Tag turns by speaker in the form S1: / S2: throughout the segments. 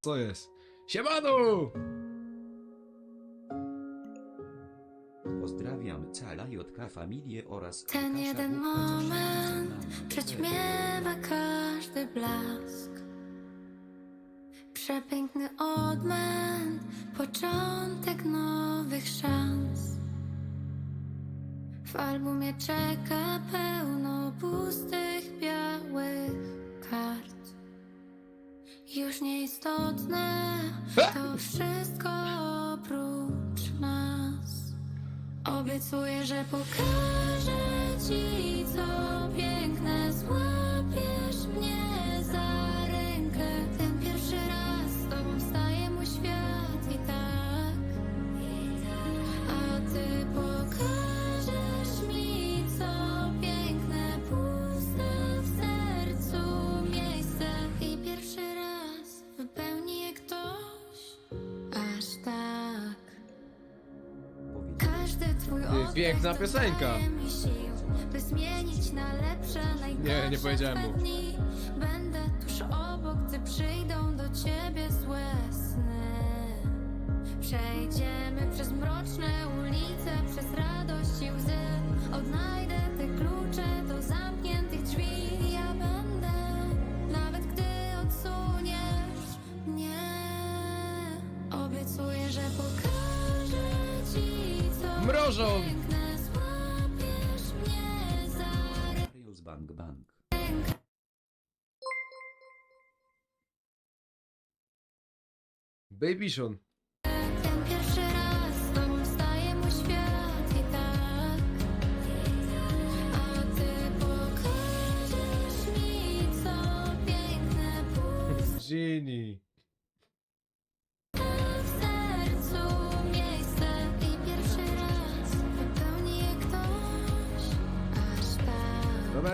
S1: Co jest? Siemanu!
S2: Pozdrawiam cała Jotka familię oraz
S3: Ten
S2: Łukasza
S3: jeden
S2: Wówka, co się
S3: moment
S2: ze mną
S3: Przećmiewa każdy blask Przepiękny odmęt Początek nowych szans W albumie czeka pełno pustych Już nieistotne. To wszystko oprócz nas. Obiecuję, że pokażę ci co piękne Złapiesz
S1: piękna piosenka.
S3: by zmienić na lepsze najgorsze
S1: nie powiedziałem mu.
S3: dni. Będę tuż obok, gdy przyjdą do ciebie złe sny. Przejdziemy przez mroczne ulice, przez radość i łzy. Odnajdę te klucze do zamkniętych drzwi. Ja będę, nawet gdy odsuniesz mnie. Obiecuję, że pokażę ci co
S1: Mrożą!
S3: piękne.
S2: Mariusz Bang Bang.
S3: rękę.
S1: Baby Sean.
S3: Ten pierwszy raz z tobą staje mój świat i tak A ty pokażesz mi co piękne puste
S1: Genie.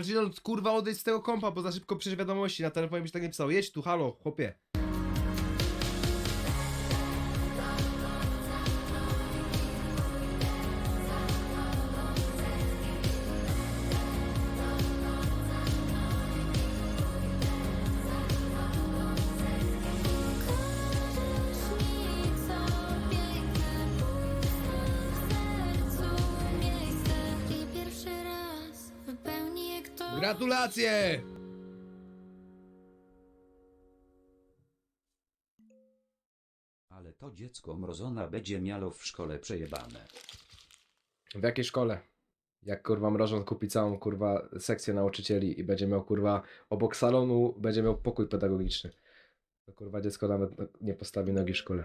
S1: Gino, kurwa odejdź z tego kompa, bo za szybko przyjdzie wiadomości. Na telefonie byś tak nie pisał. Jedź tu, halo, chłopie. Gratulacje!
S2: Ale to dziecko mrozona będzie miało w szkole przejebane.
S1: W jakiej szkole? Jak kurwa mrożon kupi całą kurwa sekcję nauczycieli i będzie miał kurwa obok salonu będzie miał pokój pedagogiczny. To kurwa dziecko nawet nie postawi nogi w szkole.